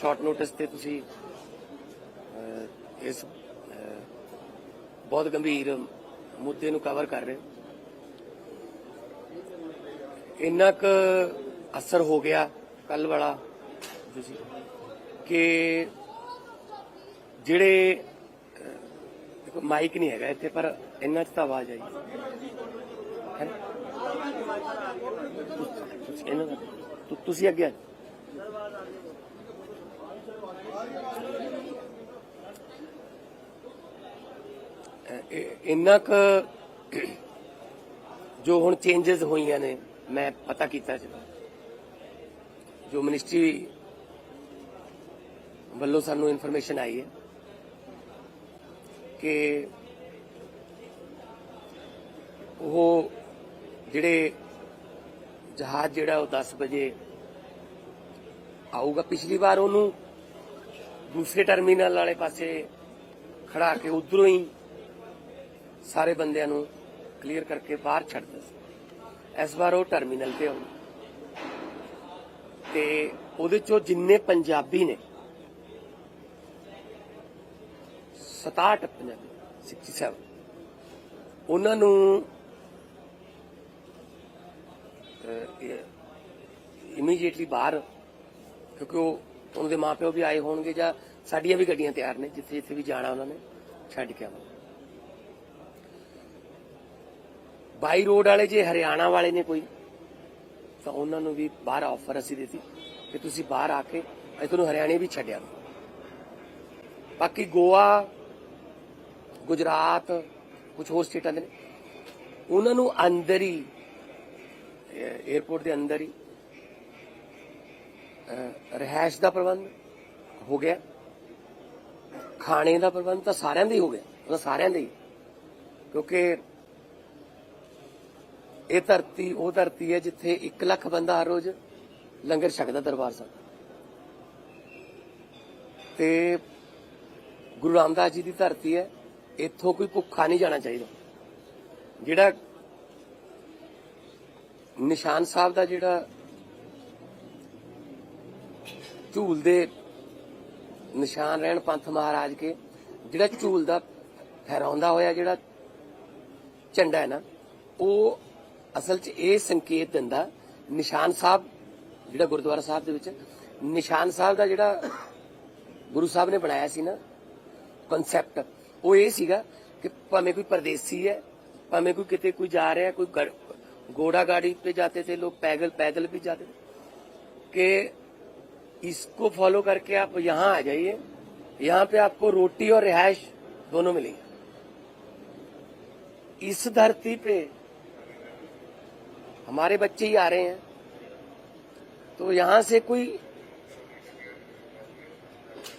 Short notice ਤੇ ਤੁਸੀਂ ਇਸ ਬਹੁਤ ਗੰਭੀਰ ਮੁੱਦੇ ਨੂੰ ਕਵਰ ਕਰ ਰਹੇ ਹੋ। ਇੰਨਾ ਕੁ ਅਸਰ ਹੋ ਗਿਆ ਕੱਲ ਵਾਲਾ ਤੁਸੀਂ ਕਿ ਜਿਹੜੇ ਅਹ, ਦੇਖੋ ਮਾਈਕ ਨਹੀਂ ਹੈਗਾ ਇੱਥੇ ਪਰ ਇੰਨਾ ਚ ਤਾਂ ਆਵਾਜ਼ ਆਈ। ਹੈ? ਤੁਸੀਂ ਅੱਗੇ ਆ ਇੰਨਾ ਕੁ ਜੋ ਹੁਣ ਚੇਂਜਸ ਹੋਈਆਂ ਨੇ, ਮੈਂ ਪਤਾ ਕੀਤਾ ਜੀ ਜੋ ਮਿਨਿਸਟਰੀ ਵੱਲੋਂ ਸਾਨੂੰ ਇਨਫੋਰਮੇਸ਼ਨ ਆਈ ਹੈ ਕਿ ਉਹ ਜਿਹੜੇ ਜਹਾਜ਼ ਜਿਹੜਾ ਉਹ 10 ਵਜੇ ਆਊਗਾ, ਪਿਛਲੀ ਵਾਰ ਉਹਨੂੰ ਦੂਸਰੇ ਟਰਮੀਨਲ ਵਾਲੇ ਪਾਸੇ ਖੜਾ ਕੇ ਉਧਰੋਂ ਹੀ ਸਾਰੇ ਬੰਦਿਆਂ ਨੂੰ ਕਲੀਅਰ ਕਰਕੇ ਬਾਹਰ ਛੱਡਦਾ ਸੀ। ਇਸ ਵਾਰ ਉਹ ਟਰਮੀਨਲ ਤੇ ਆਉਣਾ। ਤੇ ਉਹਦੇ ਚੋਂ ਜਿੰਨੇ ਪੰਜਾਬੀ ਨੇ 67 ਪੰਜਾਬੀ 67 ਉਹਨਾਂ ਨੂੰ ਇਮੀਡੀਏਟਲੀ ਬਾਹਰ, ਕਿਉਂਕਿ ਉਹ ਉਹਨਾਂ ਦੇ ਮਾਪਿਓ ਵੀ ਆਏ ਹੋਣਗੇ ਜਾਂ ਸਾਡੀਆਂ ਵੀ ਗੱਡੀਆਂ ਤਿਆਰ ਨੇ, ਜਿੱਥੇ ਜਿੱਥੇ ਵੀ ਜਾਣਾ ਉਹਨਾਂ ਨੇ, ਛੱਡ ਕੇ ਆਵਾਂਗੇ। ਬਾਈ ਰੋਡ ਵਾਲੇ ਜੇ ਹਰਿਆਣਾ ਵਾਲੇ ਨੇ ਕੋਈ, ਤਾਂ ਉਹਨਾਂ ਨੂੰ ਵੀ ਬਾਹਰ ਆਫਰ ਅਸੀਂ ਦਿੱਤੀ ਕਿ ਤੁਸੀਂ ਬਾਹਰ ਆ ਕੇ ਅਸੀਂ ਤੁਹਾਨੂੰ ਹਰਿਆਣੇ ਵੀ ਛੱਡਿਆ ਬਾਕੀ ਗੋਆ, ਗੁਜਰਾਤ ਕੁਝ ਹੋਰ ਸਟੇਟਾਂ ਦੇ ਨੇ। ਉਹਨਾਂ ਨੂੰ ਅੰਦਰ ਹੀ 에어ਪੋਰਟ ਦੇ ਅੰਦਰ ਹੀ ਅਹ, ਰਿਹਾਇਸ਼ ਦਾ ਪ੍ਰਬੰਧ ਹੋ ਗਿਆ। ਖਾਣੇ ਦਾ ਪ੍ਰਬੰਧ ਤਾਂ ਸਾਰਿਆਂ ਦਾ ਹੀ ਹੋ ਗਿਆ ਉਹ ਸਾਰਿਆਂ ਦਾ ਹੀ। ਕਿਉਂਕਿ ਇਹ ਧਰਤੀ ਉਹ ਧਰਤੀ ਹੈ ਜਿੱਥੇ 1 ਲੱਖ ਬੰਦਾ ਹਰ ਰੋਜ਼ ਲੰਗਰ ਛਕਦਾ ਦਰਬਾਰ ਸਾਹਿਬ ਤੇ ਗੁਰੂ ਰਾਮਦਾਸ ਜੀ ਦੀ ਧਰਤੀ ਹੈ ਇੱਥੋਂ ਕੋਈ ਭੁੱਖਾ ਨਹੀਂ ਜਾਣਾ ਚਾਹੀਦਾ। ਜਿਹੜਾ ਨਿਸ਼ਾਨ ਸਾਹਿਬ ਦਾ ਜਿਹੜਾ ਝੂਲ ਦੇ ਨਿਸ਼ਾਨ ਰਹਿਣ ਪੰਥ ਮਹਾਰਾਜ ਕੇ, ਜਿਹੜਾ ਝੂਲ ਦਾ ਫਹਿਰਾਉਂਦਾ ਹੋਇਆ ਜਿਹੜਾ ਝੰਡਾ ਹੈ ਨਾ, ਉਹ ਅਸਲ 'ਚ ਇਹ ਸੰਕੇਤ ਦਿੰਦਾ, ਨਿਸ਼ਾਨ ਸਾਹਿਬ, ਜਿਹੜਾ ਗੁਰਦੁਆਰਾ ਸਾਹਿਬ ਦੇ ਵਿੱਚ, ਨਿਸ਼ਾਨ ਸਾਹਿਬ ਦਾ ਜਿਹੜਾ ਗੁਰੂ ਸਾਹਿਬ ਨੇ ਬਣਾਇਆ ਸੀ ਨਾ ਕਨਸੈਪਟ ਉਹ ਇਹ ਸੀਗਾ ਕਿ ਭਾਵੇਂ ਕੋਈ ਪਰਦੇਸੀ ਹੈ, ਭਾਵੇਂ ਕੋਈ ਕਿਤੇ ਕੋਈ ਜਾ ਰਿਹਾ, ਕੋਈ ਗੋੜਾ ਗਾੜੀ ਤੇ ਜਾਂਦੇ ਤੇ ਲੋਕ ਪੈਗਲ ਪੈਦਲ ਵੀ ਜਾਂਦੇ ਕਿ इसको फॉलो करके आप यहाँ आ जाइए। यहाँ पे आपको रोटी और रिहायश दोनों मिलेगी। इस धरती पे हमारे बच्चे ही आ रहे हैं। तो यहाँ से कोई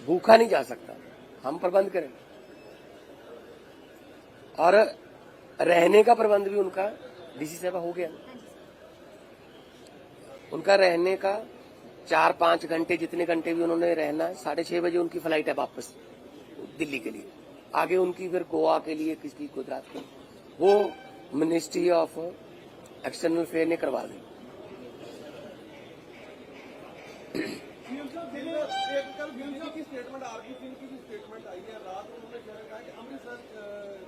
भूखा नहीं जा सकता। हम प्रबंध करें। और रहने का प्रबंध भी उनका डीसी साहब हो गया। उनका रहने का चार पाँच घंटे जितने घंटे भी उन्होंने रहना है, साढ़े छह बजे उनकी फ़्लाइट है वापस, दिल्ली के लिए। आगे उनकी फिर गोवा के लिए, किसकी, गुजरात के वो मिनिस्ट्री ऑफ़ एक्सटर्नल अफेयर ने करवा दी।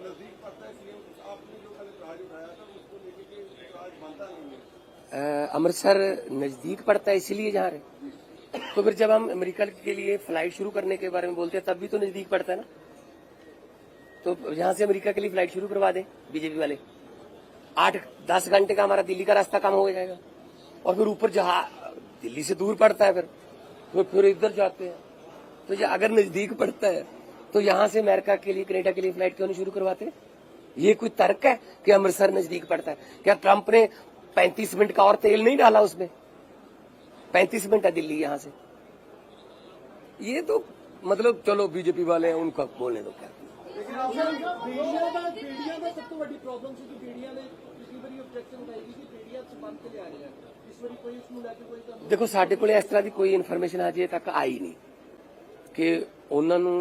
नज़दीक पड़ता है इसलिए आपने जो कल उठाया था उसको इतराज बनता नहीं है अमृतसर नज़दीक पड़ता है, इसीलिए जा रहे तो फिर जब हम अमेरिका के लिए फ़्लाइट शुरू करने के बारे में बोलते हैं, तब भी तो नज़दीक पड़ता है ना? तो यहाँ से अमेरिका के लिए फ़्लाइट शुरू करवा दें, बीजेपी वाले। आठ, दस घंटे का हमारा दिल्ली का रास्ता कम हो जाएगा। और फिर ऊपर जहाँ, दिल्ली से दूर पड़ता है फिर तो फिर इधर जाते हैं। तो ये अगर नज़दीक पड़ता है तो यहाँ से अमेरिका के लिए, कनेडा के लिए फ़्लाइट क्यों नहीं शुरू करवाते? ये कोई तर्क है कि अमृतसर नज़दीक पड़ता है? क्या ट्रंप ने 35 मिनट का और तेल नहीं डाला उसमें 35 मिनट है दिल्ली यहाँ से ये तो मतलब चलो बीजेपी वाले हैं उनका बोलने दो क्या ਲੇਕਿਨ ਬੇੜੀਆਂ ਦਾ ਬੇੜੀਆਂ ਦਾ ਸਭ ਤੋਂ ਵੱਡੀ ਪ੍ਰੋਬਲਮ ਸੀ ਕਿ ਬੇੜੀਆਂ ਨੇ ਪਿਛਲੀ ਵਾਰੀ ਆਬਜੈਕਸ਼ਨ ਉਠਾਈ ਸੀ ਕਿ ਬੇੜੀਆਂ ਚ ਬੰਦ ਕੇ ਲਿਆ ਰਿਹਾ ਇਸ ਵਾਰੀ ਕੋਈ ਇਸ ਨੂੰ ਲੈ ਕੇ ਕੋਈ ਕੰਮ ਦੇਖੋ ਸਾਡੇ ਕੋਲੇ ਇਸ ਤਰ੍ਹਾਂ ਦੀ ਕੋਈ ਇਨਫੋਰਮੇਸ਼ਨ ਅਜੇ ਤੱਕ ਆਈ ਨਹੀਂ ਕਿ ਉਹਨਾਂ ਨੂੰ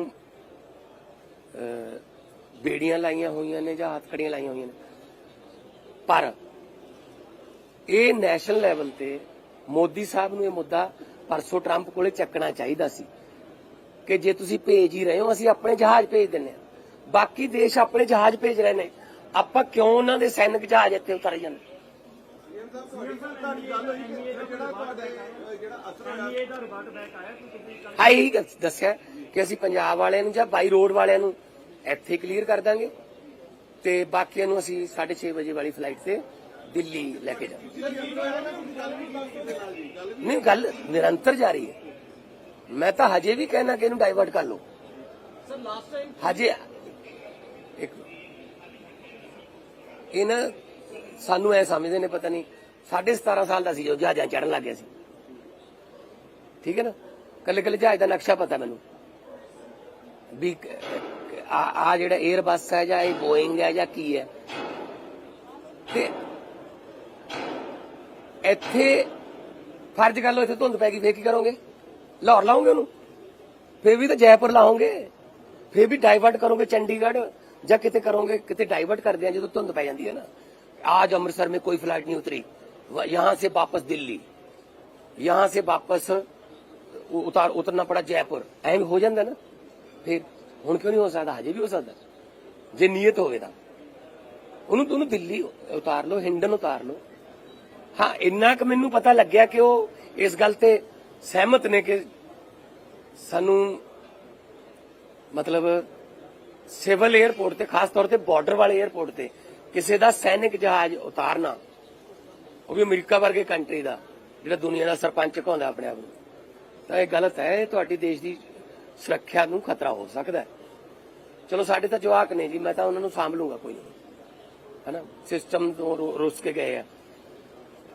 ਅਹ, ਬੇੜੀਆਂ ਲਾਈਆਂ ਹੋਈਆਂ ਨੇ ਜਾਂ ਹੱਥਕੜੀਆਂ ਲਾਈਆਂ ਹੋਈਆਂ ਨੇ ਪਰ ਇਹ ਨੈਸ਼ਨਲ ਲੈਵਲ ਤੇ ਮੋਦੀ ਸਾਹਿਬ ਨੂੰ ਇਹ ਮੁੱਦਾ ਪਰਸੋਂ ਟਰੰਪ ਕੋਲੇ ਚੱਕਣਾ ਚਾਹੀਦਾ ਸੀ ਕਿ ਜੇ ਤੁਸੀਂ ਭੇਜ ਹੀ ਰਹੇ ਹੋ, ਅਸੀਂ ਆਪਣੇ ਜਹਾਜ਼ ਭੇਜ ਦਿੰਨੇ ਆ ਬਾਕੀ ਦੇਸ਼ ਆਪਣੇ ਜਹਾਜ਼ ਭੇਜ ਰਹੇ ਨੇ। ਆਪਾਂ ਕਿਉਂ ਉਹਨਾਂ ਦੇ ਸੈਨਿਕ ਜਹਾਜ਼ ਇੱਥੇ ਉਤਾਰੇ ਜਾਂਦੇ? ਸੀਐਮ ਇਹੀ ਗੱਲ ਦੱਸਿਆ ਕਿ ਅਸੀਂ ਪੰਜਾਬ ਵਾਲਿਆਂ ਨੂੰ ਜਾਂ ਬਾਈ ਰੋਡ ਵਾਲਿਆਂ ਨੂੰ ਇੱਥੇ ਕਲੀਅਰ ਕਰ ਦਾਂਗੇ ਤੇ ਬਾਕੀਆਂ ਨੂੰ ਅਸੀਂ 6:30 ਵਜੇ ਵਾਲੀ ਫਲਾਈਟ ਤੇ ਦਿੱਲੀ ਲੈ ਕੇ ਜਾਵਾਂਗੇ ਨਹੀਂ, ਗੱਲ ਨਿਰੰਤਰ ਜਾਰੀ ਹੈ। ਮੈਂ ਤਾਂ ਹਜੇ ਵੀ ਕਹਿਣਾ ਕਿ ਇਹਨੂੰ ਡਾਈਵਰਟ ਕਰ ਲਓ। ਸਰ ਲਾਸਟ ਟਾਈਮ ਹਜੇ ਇੱਕ ਇਹ ਸਾਨੂੰ ਐ ਸਮਝਦੇ ਨੇ, ਪਤਾ ਨਹੀਂ 17.5 ਸਾਲ ਦਾ ਸੀ ਜੋ ਜਹਾਜ਼ਾਂ ਚੜਨ ਲੱਗ ਗਿਆ ਸੀ। ਠੀਕ ਹੈ ਨਾ? ਕੱਲੇ ਕੱਲੇ ਜਹਾਜ਼ ਦਾ ਨਕਸ਼ਾ ਪਤਾ ਮੈਨੂੰ। ਵੀ ਆ ਜਿਹੜਾ 에ਅਰ ਬੱਸ ਹੈ ਜਾਂ ਇਹ ਬੋਇੰਗ ਹੈ ਜਾਂ ਕੀ ਹੈ। ਤੇ ਇੱਥੇ ਫਰਜ਼ ਕਰ ਲਓ ਇੱਥੇ ਧੁੰਦ ਪੈ ਗਈ ਫੇਰ ਕੀ ਕਰੋਗੇ ਲਾਹੌਰ ਲਾਉਂਗੇ ਉਹਨੂੰ ਫੇਰ ਵੀ ਤਾਂ ਜੈਪੁਰ ਲਾਉਂਗੇ ਫੇਰ ਵੀ ਡਾਈਵਰਟ ਕਰੋਗੇ ਚੰਡੀਗੜ੍ਹ ਜਾਂ ਕਿਤੇ ਕਰੋਗੇ ਕਿਤੇ ਡਾਈਵਰਟ ਕਰਦੇ ਆ ਜਦੋਂ ਧੁੰਦ ਪੈ ਜਾਂਦੀ ਹੈ ਨਾ आज अमृतसर में कोई फ्लाइट नहीं उतरी व- यहां से वापस दिल्ली यहां से वापस उ- उतार उतरना पड़ा जयपुर ਐਵੇਂ ਹੋ ਜਾਂਦਾ ਨਾ ਫਿਰ ਹੁਣ ਕਿਉਂ ਨਹੀਂ ਹੋ ਸਕਦਾ ਹਜੇ ਵੀ ਹੋ ਸਕਦਾ ਜੇ ਨੀਅਤ ਹੋਵੇ ਤਾਂ ਉਹਨੂੰ ਉਹਨੂੰ ਦਿੱਲੀ ਉਤਾਰ ਲਓ ਹਿੰਡਨ ਉਤਾਰ ਲਓ ਹਾਂ, ਇੰਨਾ ਕੁ ਮੈਨੂੰ ਪਤਾ ਲੱਗਿਆ ਕਿ ਉਹ ਇਸ ਗੱਲ ਤੇ ਸਹਿਮਤ ਨੇ ਕਿ ਸਾਨੂੰ ਮਤਲਬ ਸਿਵਲ 에ਅਰਪੋਰਟ ਤੇ, ਖਾਸ ਤੌਰ ਤੇ ਬਾਰਡਰ ਵਾਲੇ 에ਅਰਪੋਰਟ ਤੇ ਕਿਸੇ ਦਾ ਸੈਨਿਕ ਜਹਾਜ਼ ਉਤਾਰਨਾ, ਉਹ ਵੀ ਅਮਰੀਕਾ ਵਰਗੇ ਕੰਟਰੀ ਦਾ, ਜਿਹੜਾ ਦੁਨੀਆ ਦਾ ਸਰਪੰਚ ਕਹਾਉਂਦਾ ਆਪਣੇ ਆਪ ਨੂੰ। ਤਾਂ ਇਹ ਗਲਤ ਹੈ, ਇਹ ਤੁਹਾਡੀ ਦੇਸ਼ ਦੀ ਸੁਰੱਖਿਆ ਨੂੰ ਖਤਰਾ ਹੋ ਸਕਦਾ ਹੈ। ਚਲੋ, ਸਾਡੇ ਤਾਂ ਜਵਾਕ ਨੇ ਜੀ, ਮੈਂ ਤਾਂ ਉਹਨਾਂ ਨੂੰ ਸਾਂਭ ਲੂੰਗਾ ਕੋਈ ਨਹੀਂ ਹੈਨਾ? ਸਿਸਟਮ ਤੋਂ ਰੁ- ਰੁੱਸ ਕੇ ਗਏ ਆ।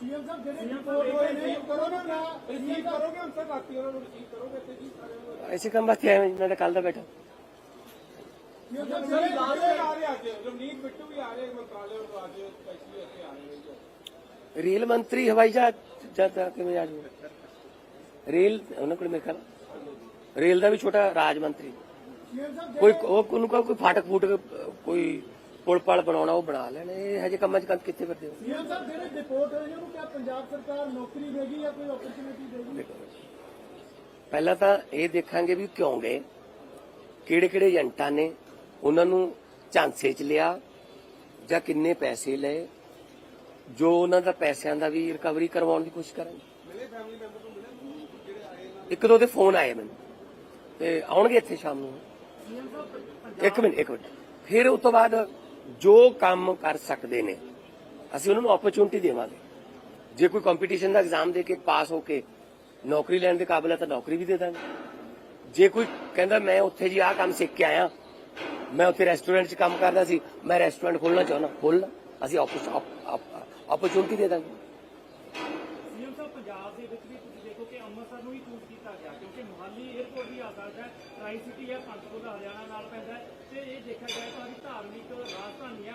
ਸੀਐਮ ਸਾਹਿਬ ਜਿਹੜੇ ਰਿਪੋਰਟ ਹੋਏ ਨੇ ਕਰੋਗੇ ਨਾ ਰਿਸੀਵ ਕਰੋਗੇ? ਉਸ ਤੱਕ ਆਤੀ ਉਹਨਾਂ ਨੂੰ ਰਿਸੀਵ ਕਰੋਗੇ ਤੇ ਜੀ ਐਸੇ ਕੰਮ ਵਾਸਤੇ ਆਇਆ ਮੈਂ ਤਾਂ ਕੱਲ ਦਾ ਬੈਠਾ। ਸੀਐਮ ਸਾਹਿਬ ਜਿਹੜੇ ਆ ਰਹੇ ਅੱਜ ਰਵਨੀਤ ਬਿੱਟੂ ਵੀ ਆ ਰਹੇ ਮੰਤਰਾਲੇ ਤੋਂ ਅੱਜ ਸਪੈਸ਼ਲੀ ਇੱਥੇ ਆ ਰਹੇ ਨੇ। ਰੇਲ ਮੰਤਰੀ ਹਵਾਈ ਜਹਾਜ਼ ਜਾਂਦਾ ਕਿਵੇਂ ਆ ਜਾਊਗਾ? ਰੇਲ ਉਹਨਾਂ ਕੋਲ ਮੇਰੇ ਖਿਆਲ ਰੇਲ ਦਾ ਵੀ ਛੋਟਾ ਰਾਜ ਮੰਤਰੀ। ਕੋਈ ਉਹ ਉਹਨੂੰ ਕਹੋ ਕੋਈ ਫਾਟਕ ਫੂਟਕ ਕੋਈ ਪੁਲ ਪਲ ਬਣਾਉਣਾ ਉਹ ਬਣਾ ਲੈਣ। ਇਹ ਹਜੇ ਕੰਮਾਂ 'ਚ ਕੰਮ ਕਿੱਥੇ ਕਰਦੇ ਹੋ? ਸੀਐਮ ਸਾਹਿਬ ਜਿਹੜੇ ਡਿਪੋਰਟ ਹੋਏ ਨੇ ਉਹਨੂੰ ਕਿਆ ਪੰਜਾਬ ਸਰਕਾਰ ਨੌਕਰੀ ਦੇਗੀ ਜਾਂ ਕੋਈ ਓਪਰਚੁਨਿਟੀ ਦੇਗੀ? ਪਹਿਲਾਂ ਤਾਂ ਇਹ ਦੇਖਾਂਗੇ ਵੀ ਕਿਉਂ ਗਏ ਕਿਹੜੇ ਕਿਹੜੇ ਏਜੰਟਾਂ ਨੇ ਉਹਨਾਂ ਨੂੰ ਝਾਂਸੇ 'ਚ ਲਿਆ ਜਾਂ ਕਿੰਨੇ ਪੈਸੇ ਲਏ ਜੋ ਉਹਨਾਂ ਦਾ ਪੈਸਿਆਂ ਦਾ ਵੀ ਰਿਕਵਰੀ ਕਰਵਾਉਣ ਦੀ ਕੋਸ਼ਿਸ਼ ਕਰਾਂਗੇ ਮਿਲੇ ਫੈਮਿਲੀ ਮੈਂਬਰ ਨੂੰ ਮਿਲੇ? ਜਿਹੜੇ ਆਏ ਨਾ? ਇੱਕ ਦੋ ਦੇ ਫੋਨ ਆਏ ਮੈਨੂੰ ਤੇ ਆਉਣਗੇ ਇੱਥੇ ਸ਼ਾਮ ਨੂੰ। ਇੱਕ ਮਿੰਟ ਇੱਕ ਮਿੰਟ। ਫਿਰ ਉਸ ਤੋਂ ਬਾਅਦ ਜੋ ਕੰਮ ਕਰ ਸਕਦੇ ਨੇ, ਅਸੀਂ ਉਹਨਾਂ ਨੂੰ ਓਪਰਚੁਨਿਟੀ ਦੇਵਾਂਗੇ। ਜੇ ਕੋਈ ਕੰਪੀਟੀਸ਼ਨ ਦਾ ਐਗਜ਼ਾਮ ਦੇ ਕੇ ਪਾਸ ਹੋ ਕੇ ਨੌਕਰੀ ਲੈਣ ਦੇ ਕਾਬਲ ਹੈ ਤਾਂ ਨੌਕਰੀ ਵੀ ਦੇ ਦਾਂਗੇ। ਜੇ ਕੋਈ ਕਹਿੰਦਾ, ਮੈਂ ਉੱਥੇ ਜੀ ਆਹ ਕੰਮ ਸਿੱਖ ਕੇ ਆਇਆ, ਮੈਂ ਉੱਥੇ ਰੈਸਟੋਰੈਂਟ 'ਚ ਕੰਮ ਕਰਦਾ ਸੀ, ਮੈਂ ਰੈਸਟੋਰੈਂਟ ਖੋਲਣਾ ਚਾਹੁੰਦਾ ਖੋਲ ਅਸੀਂ ਓਪਰਚੁਨਿਟੀ ਦੇ ਦਾਂਗੇ। ਸੀਐਮ ਸਾਹਿਬ, ਪੰਜਾਬ ਦੇ ਵਿੱਚ ਵੀ ਤੁਸੀਂ ਦੇਖੋ ਕਿ ਅੰਮ੍ਰਿਤਸਰ ਨੂੰ ਹੀ ਚੂਜ਼ ਕੀਤਾ ਗਿਆ, ਕਿਉਂਕਿ ਮੁਹਾਲੀ 에ਅਰਪੋਰਟ ਵੀ ਆ ਹੈ ਟਰਾਈ ਸਿਟੀ ਹੈ ਪੰਚਕੂਲਾ ਹਰਿਆਣਾ ਨਾਲ ਪੈਂਦਾ ਤੇ ਇਹ ਦੇਖਿਆ ਜਾਏ ਤਾਂ ਧਾਰਮਿਕ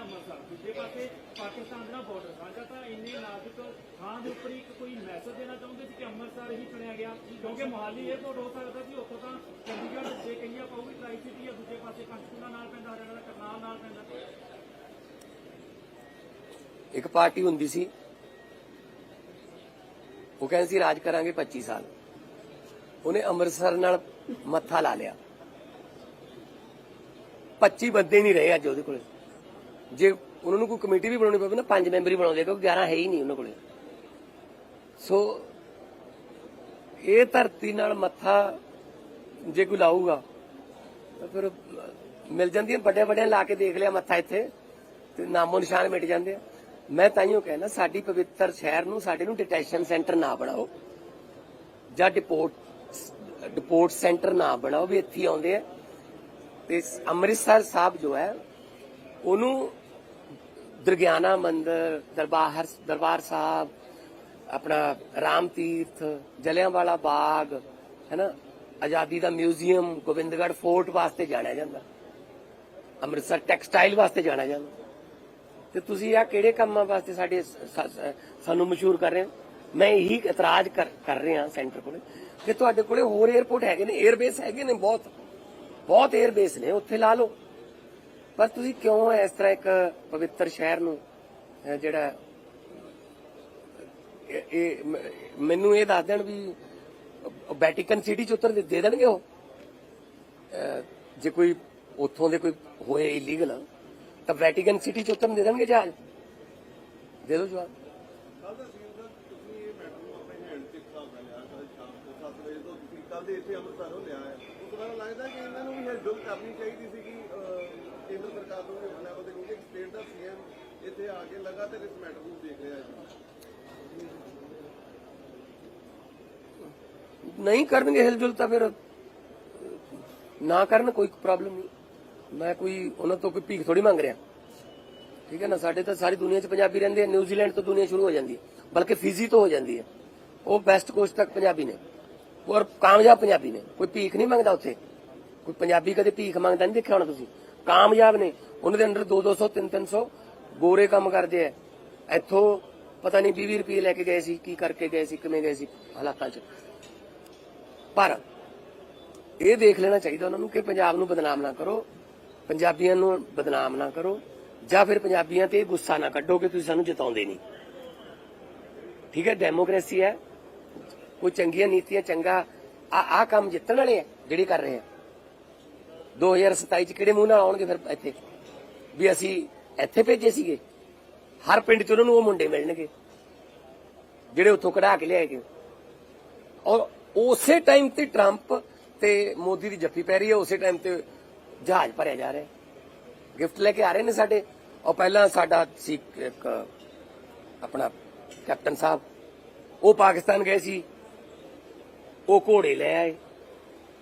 ਅੰਮ੍ਰਿਤਸਰ, ਦੂਜੇ ਪਾਸੇ ਪਾਕਿਸਤਾਨ ਦੇ ਨਾਲ ਬਾਰਡਰ ਸਾਂਝਾ ਤਾਂ ਇੰਨੇ ਨਾਜ਼ੁਕ ਥਾਂ ਦੇ ਉੱਪਰ ਇੱਕ ਕੋਈ ਮੈਸੇਜ ਦੇਣਾ ਚਾਹੁੰਦੇ ਸੀ ਕਿ ਅੰਮ੍ਰਿਤਸਰ ਹੀ ਚੁਣਿਆ ਗਿਆ? ਕਿਉਂਕਿ ਮੁਹਾਲੀ 에ਅਰਪੋਰਟ ਹੋ ਸਕਦਾ ਸੀ, ਉੱਥੋਂ ਤਾਂ ਚੰਡੀਗੜ੍ਹ ਜੇ ਕਹੀਏ ਆਪਾਂ ਉਹ ਵੀ ਟਰਾਈ ਸਿਟੀ ਹੈ ਦੂਜੇ ਪਾਸੇ ਪੰਚਕੂਲਾ ਨਾਲ ਪੈਂਦਾ, ਹਰਿਆਣਾ ਕਰਨਾਲ ਨਾਲ ਪੈਂਦਾ। ਇੱਕ ਪਾਰਟੀ ਹੁੰਦੀ ਸੀ। ਉਹ ਕਹਿੰਦੇ ਸੀ, ਰਾਜ ਕਰਾਂਗੇ 25 ਸਾਲ। ਉਹਨੇ ਅੰਮ੍ਰਿਤਸਰ ਨਾਲ ਮੱਥਾ ਲਾ ਲਿਆ। 25 ਬੰਦੇ ਨਹੀਂ ਰਹੇ ਅੱਜ ਉਹਦੇ ਕੋਲੇ। ਜੇ ਉਹਨਾਂ ਨੂੰ ਕੋਈ ਕਮੇਟੀ ਵੀ ਬਣਾਉਣੀ ਪਵੇ ਨਾ, ਪੰਜ ਮੈਂਬਰੀ ਬਣਾਉਂਦੇ ਕਿਉਂਕਿ 11 ਹੈ ਹੀ ਨਹੀਂ ਉਹਨਾਂ ਕੋਲੇ। ਸੋ ਇਹ ਧਰਤੀ ਨਾਲ ਮੱਥਾ ਜੇ ਕੋਈ ਲਾਊਗਾ, ਤਾਂ ਫਿਰ ਮਿਲ ਜਾਂਦੀਆਂ ਵੱਡੇ ਵੱਡੇ ਲਾ ਕੇ ਦੇਖ ਲਿਆ ਮੱਥਾ ਇੱਥੇ, ਤੇ ਨਾਮੋ ਨਿਸ਼ਾਨ ਮਿਟ ਜਾਂਦੇ ਆ। ਮੈਂ ਤਾਈਓ ਕਹਿਣਾ, ਸਾਡੀ ਪਵਿੱਤਰ ਸ਼ਹਿਰ ਨੂੰ, ਸਾਡੇ ਨੂੰ ਡਿਟੈਸ਼ਨ ਸੈਂਟਰ ਨਾ ਬਣਾਓ, ਜਾਂ ਡਿਪੋਰਟ ਡਿਪੋਰਟ ਸੈਂਟਰ ਨਾ ਬਣਾਓ, ਵੀ ਇੱਥੇ ਆਉਂਦੇ ਆ। ਤੇ ਅੰਮ੍ਰਿਤਸਰ ਸਾਹਿਬ ਜੋ ਹੈ, ਉਹਨੂੰ ਦਰਗਿਆਨਾ ਮੰਦਿਰ, ਦਰਬਾਰ ਦਰਬਾਰ ਸਾਹਿਬ, ਆਪਣਾ ਰਾਮ ਤੀਰਥ, ਜਲਿਆਂਵਾਲਾ ਬਾਗ, ਹੈਨਾ? ਆਜ਼ਾਦੀ ਦਾ ਮਿਊਜ਼ੀਅਮ ਗੋਬਿੰਦਗੜ ਫੋਰਟ ਵਾਸਤੇ ਜਾਣਿਆ ਜਾਂਦਾ। ਅੰਮ੍ਰਿਤਸਰ ਟੈਕਸਟਾਈਲ ਵਾਸਤੇ ਜਾਣਿਆ ਜਾਂਦਾ। ਤੇ ਤੁਸੀਂ ਆ ਕਿਹੜੇ ਕੰਮਾਂ ਵਾਸਤੇ ਸਾਡੇ ਸਾਨੂੰ ਮਸ਼ਹੂਰ ਕਰ ਰਹੇ ਹੋ? ਮੈਂ ਇਹੀ ਇਤਰਾਜ਼ ਕਰ ਰਿਹਾ ਸੈਂਟਰ ਕੋਲੇ ਕਿ ਤੁਹਾਡੇ ਕੋਲੇ ਹੋਰ 에어ਪੋਰਟ ਹੈਗੇ ਨੇ 에ਅਰਬੇਸ ਹੈਗੇ ਨੇ ਬਹੁਤ। ਬਹੁਤ 에ਅਰਬੇਸ ਨੇ, ਉੱਥੇ ਲਾ ਲਓ। ਪਰ ਤੁਸੀਂ ਕਿਉਂ ਇਸ ਤਰ੍ਹਾਂ ਇੱਕ ਪਵਿੱਤਰ ਸ਼ਹਿਰ ਨੂੰ ਜਿਹੜਾ, ਇਹ- ਮੈਨੂੰ ਇਹ ਦੱਸ ਦੇਣ ਵੀ ਵੈਟੀਕਨ ਸਿਟੀ ਚ ਉਤਰ ਦੇ ਦੇਣਗੇ ਉਹ? ਜੇ ਕੋਈ ਉੱਥੋਂ ਦੇ ਕੋਈ ਹੋਏ ਇਲੀਗਲ ਤਾਂ ਵੈਟੀਕਨ ਸਿਟੀ ਚ ਉਤਰਨ ਦੇ ਦੇਣਗੇ ਜਹਾਜ਼? ਦੇ ਦੋ ਜਵਾਬ। ਕੱਲ ਦੇ ਇੱਥੇ ਅੰਮ੍ਰਿਤਸਰੋਂ ਲਿਆ ਹੈ। ਉਸ ਤੋਂ ਲੱਗਦਾ ਕਿ ਇਹਨਾਂ ਨੂੰ ਵੀ ਹਿਲਜੁਲ ਕਰਨੀ ਚਾਹੀਦੀ ਸੀ ਕੇਂਦਰ ਸਰਕਾਰ ਨੂੰ ਵੀ ਲੈਵਲ ਤੇ ਕਿਉਂਕਿ ਸਟੇਟ ਦਾ ਸੀਐਮ ਇੱਥੇ ਆ ਕੇ ਲਗਾਤਾਰ ਇਸ ਮੈਟਰ ਨੂੰ ਦੇਖ ਰਿਹਾ ਹੈ। ਨਹੀਂ ਕਰਨਗੇ ਹਿਲਜੁਲ ਤਾਂ ਫਿਰ, ਨਾ ਕਰਨ ਕੋਈ ਪ੍ਰੋਬਲਮ ਨਹੀਂ। ਮੈਂ ਕੋਈ ਉਹਨਾਂ ਤੋਂ ਕੋਈ ਭੀਖ ਥੋੜੀ ਮੰਗ ਰਿਹਾ। ਠੀਕ ਹੈ ਨਾ, ਸਾਡੇ ਤਾਂ ਸਾਰੀ ਦੁਨੀਆ 'ਚ ਪੰਜਾਬੀ ਰਹਿੰਦੇ ਆ ਨਿਊਜ਼ੀਲੈਂਡ ਤੋਂ ਦੁਨੀਆ ਸ਼ੁਰੂ ਹੋ ਜਾਂਦੀ ਹੈ, ਬਲਕਿ ਫਿਜੀ ਤੋਂ ਹੋ ਜਾਂਦੀ ਹੈ। ਉਹ ਵੈਸਟ ਕੋਸਟ ਤੱਕ ਪੰਜਾਬੀ ਨੇ। ਔਰ ਕਾਮਯਾਬ ਪੰਜਾਬੀ ਨੇ। ਕੋਈ ਭੀਖ ਨਹੀਂ ਮੰਗਦਾ ਉੱਥੇ। ਕੋਈ ਪੰਜਾਬੀ ਕਦੇ ਭੀਖ ਮੰਗਦਾ ਨਹੀਂ ਦੇਖਿਆ ਹੋਣਾ ਤੁਸੀਂ। ਕਾਮਯਾਬ ਨੇ। ਉਹਨਾਂ ਦੇ ਅੰਡਰ 2 200 3 300 ਗੋਰੇ ਕੰਮ ਕਰਦੇ ਆ ਇੱਥੋਂ ਪਤਾ ਨਹੀਂ 20 ਰੁਪਏ ਲੈ ਕੇ ਗਏ ਸੀ, ਕੀ ਕਰਕੇ ਗਏ ਸੀ, ਕਿਵੇਂ ਗਏ ਸੀ ਹਾਲਾਤਾਂ 'ਚ। ਪਰ ਇਹ ਦੇਖ ਲੈਣਾ ਚਾਹੀਦਾ ਉਹਨਾਂ ਨੂੰ ਕਿ ਪੰਜਾਬ ਨੂੰ ਬਦਨਾਮ ਨਾ ਕਰੋ, ਪੰਜਾਬੀਆਂ ਨੂੰ ਬਦਨਾਮ ਨਾ ਕਰੋ, ਜਾਂ ਫਿਰ ਪੰਜਾਬੀਆਂ ਤੇ ਗੁੱਸਾ ਨਾ ਕੱਢੋ ਕਿ ਤੁਸੀਂ ਸਾਨੂੰ ਜਿਤਾਉਂਦੇ ਨਹੀਂ। ਠੀਕ ਹੈ ਡੈਮੋਕ੍ਰੇਸੀ ਹੈ ਕੋਈ ਚੰਗੀਆਂ ਨੀਤੀਆਂ, ਚੰਗਾ ਆ ਆ ਕੰਮ ਜਿੱਤਣ ਵਾਲੇ ਆ ਜਿਹੜੇ ਕਰ ਰਹੇ ਆ 2027 ਚ ਕਿਹੜੇ ਮੂੰਹ ਨਾਲ ਆਉਣਗੇ ਫਿਰ ਇੱਥੇ? ਵੀ ਅਸੀਂ ਇੱਥੇ ਭੇਜੇ ਸੀਗੇ। ਹਰ ਪਿੰਡ ਚ ਉਹਨਾਂ ਨੂੰ ਉਹ ਮੁੰਡੇ ਮਿਲਣਗੇ। ਜਿਹੜੇ ਉੱਥੋਂ ਕਢਾ ਕੇ ਲਿਆਏ ਗਏ। ਔਰ ਉਸੇ ਟਾਈਮ ਤੇ ਟਰੰਪ ਤੇ ਮੋਦੀ ਦੀ ਜੱਫੀ ਪੈ ਰਹੀ ਹੈ, ਉਸੇ ਟਾਈਮ ਤੇ ਜਹਾਜ਼ ਭਰਿਆ ਜਾ ਰਿਹਾ ਗਿਫਟ ਲੈ ਕੇ ਆ ਰਹੇ ਨੇ ਸਾਡੇ। ਔਰ ਪਹਿਲਾਂ ਸਾਡਾ ਸੀ ਇੱਕ, ਆਪਣਾ ਕੈਪਟਨ ਸਾਹਿਬ, ਉਹ ਪਾਕਿਸਤਾਨ ਗਏ ਸੀ। ਉਹ ਘੋੜੇ ਲੈ ਆਏ।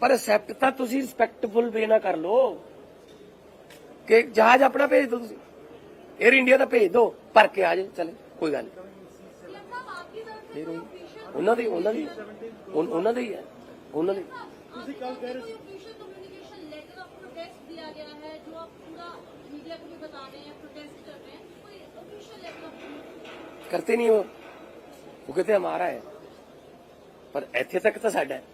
ਪਰ ਐਕਸੈਪਟ ਤਾਂ ਤੁਸੀਂ ਰਿਸਪੈਕਟਫੁਲ ਵੇ ਨਾ ਕਰ ਲੋ ਕਿ ਜਹਾਜ਼ ਆਪਣਾ ਭੇਜ ਦਿਓ ਤੁਸੀਂ। 에ਅਰ ਇੰਡੀਆ ਦਾ ਭੇਜ ਦਿਓ ਭਰ ਕੇ ਆ ਜਾਏ ਚਲੇ ਕੋਈ ਗੱਲ ਨਹੀਂ। ਉਹਨਾਂ ਦੀ ਉਹਨਾਂ ਦੀ ਉਹਨਾਂ ਦੀ ਹੈ ਉਹਨਾਂ ਦੀ। ਤੁਸੀਂ ਕੱਲ ਕਹਿ ਰਹੇ ਸੀ। ਕਮਿਊਨੀਕੇਸ਼ਨ ਲੈਟਰ ਆਫ ਪ੍ਰੋਟੈਸਟ ਦਿਆ ਹੈ ਪਰ ਇੱਥੇ ਤੱਕ ਤਾਂ ਸਾਡਾ भी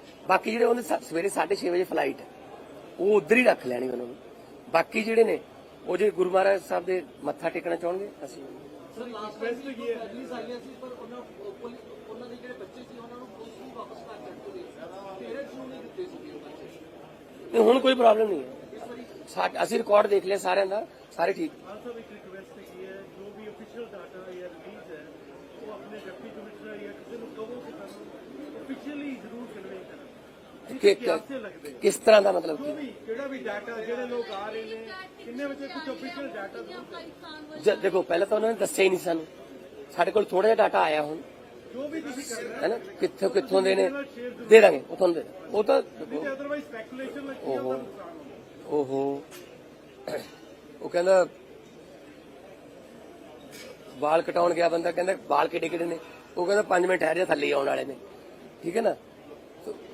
ਬਾਕੀ ਜਿਹੜੇ ਉਹਨੇ ਸ- ਸਵੇਰੇ 6:30 ਵਜੇ ਫਲਾਈਟ ਹੈ ਉਹ ਉਧਰ ਹੀ ਰੱਖ ਲੈਣੀ ਉਹਨਾਂ ਨੂੰ। ਬਾਕੀ ਜਿਹੜੇ ਨੇ ਉਹ ਜੇ ਗੁਰੂ ਮਹਾਰਾਜ ਸਾਹਿਬ ਦੇ ਮੱਥਾ ਟੇਕਣਾ ਚਾਹਣਗੇ ਅਸੀਂ ਸਰ ਲਾਸਟ ਬੈਸਟ ਕੀ ਹੈ ਨਹੀਂ ਹੁਣ ਕੋਈ ਪ੍ਰੋਬਲਮ ਨਹੀਂ ਹੈ। ਸਾ- ਅਸੀਂ ਰਿਕਾਰਡ ਦੇਖ ਲਿਆ ਸਾਰਿਆਂ ਦਾ ਸਾਰੇ ਠੀਕ। ਹਾਂ ਸਰ ਇੱਕ ਰਿਕੁਐਸਟ ਕੀ ਹੈ ਜੋ ਵੀ ਅਫੀਸ਼ੀਅਲ ਡਾਟਾ ਜਾਂ ਰਿਲੀਜ਼ ਹੈ ਉਹ ਆਪਣੇ ਡਿਪਟੀ ਕਮਿਸ਼ਨਰ ਜਾਂ ਕਿਸੇ ਨੂੰ ਕਹੋ ਕਿ ਸਾਨੂੰ ਅਫੀਸ਼ੀਅਲੀ ਜ਼ਰੂਰ ਕਨਵੇ ਕਰਨ ਕਿਸ ਤਰ੍ਹਾਂ ਦਾ ਮਤਲਬ ਕੀ ਜਿਹੜਾ ਵੀ ਡਾਟਾ ਜਿਹੜੇ ਲੋਕ ਆ ਰਹੇ ਨੇ ਕਿੰਨੇ ਵਜੇ ਕੁਝ ਅਫੀਸ਼ੀਅਲ ਡਾਟਾ ਦੇਖੋ ਪਹਿਲਾਂ ਤਾਂ ਉਹਨਾਂ ਨੇ ਦੱਸਿਆ ਹੀ ਨਹੀਂ ਸਾਨੂੰ। ਸਾਡੇ ਕੋਲ ਥੋੜਾ ਜਿਹਾ ਡਾਟਾ ਆਇਆ ਹੁਣ। ਜੋ ਵੀ ਤੁਸੀਂ ਕਰਨਾ ਹੈ। ਨਾ? ਕਿੱਥੋਂ ਕਿੱਥੋਂ ਦੇ ਨੇ? ਦੇ ਦਾਂਗੇ ਉਹ ਦੇ ਉਹ ਤਾਂ ਅਦਰਵਾਈਜ਼ ਸਪੈਕੂਲੇਸ਼ਨ ਲੱਗੀ ਜਾਂਦਾ ਨੁਕਸਾਨ ਓਹੋ। ਉਹ ਕਹਿੰਦਾ ਵਾਲ ਕਟਾਉਣ ਗਿਆ ਬੰਦਾ ਕਹਿੰਦਾ ਵਾਲ ਕਿਡੇ ਕਿਡੇ ਨੇ? ਉਹ ਕਹਿੰਦਾ 5 ਮਿੰਟ ਠਹਿਰ ਜਾ ਥੱਲੇ ਆਉਣ ਵਾਲੇ ਨੇ। ਠੀਕ ਹੈ ਨਾ?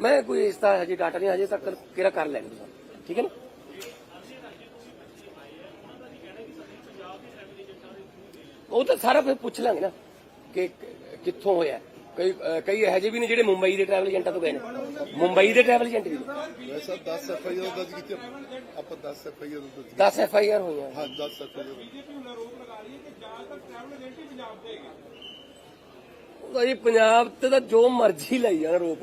ਮੈਂ ਕੋਈ ਇਸ ਦਾ ਹਜੇ ਡਾਟਾ ਨਹੀਂ ਹਜੇ ਤੱਕ ਕਿਹੜਾ ਕਰ ਲੈਣਗੇ ਸਾਨੂੰ। ਠੀਕ ਹੈ ਨਾ? ਉਹ ਤਾਂ ਸਾਰਾ ਫਿਰ ਪੁੱਛ ਲਾਂਗੇ ਨਾ ਕਿ ਕਿੱਥੋਂ ਹੋਇਆ। ਕਈ ਕਈ ਇਹੋ ਜਿਹੇ ਵੀ ਨੇ ਜਿਹੜੇ ਮੁੰਬਈ ਦੇ ਟਰੈਵਲ ਏਜੰਟਾਂ ਤੋਂ ਗਏ ਨੇ। ਮੁੰਬਈ ਦੇ ਟਰੈਵਲ ਏਜੰਟ ਵੀ ਵੈਸਾ 10 ਐਫ ਆਈ ਆਰ ਦਰਜ ਕੀਤੀ। ਆਪਾਂ 10 ਐਫ ਆਈ ਆਰ ਦਰਜ 10 ਐਫ ਆਈ ਆਰ ਹੋਈਆਂ। ਹਾਂ 10 ਐਫ ਆਈ ਆਰ ਜੀ ਪੰਜਾਬ ਤੇ ਤਾਂ ਜੋ ਮਰਜ਼ੀ ਲਈ ਜਾਣ ਰੋਪ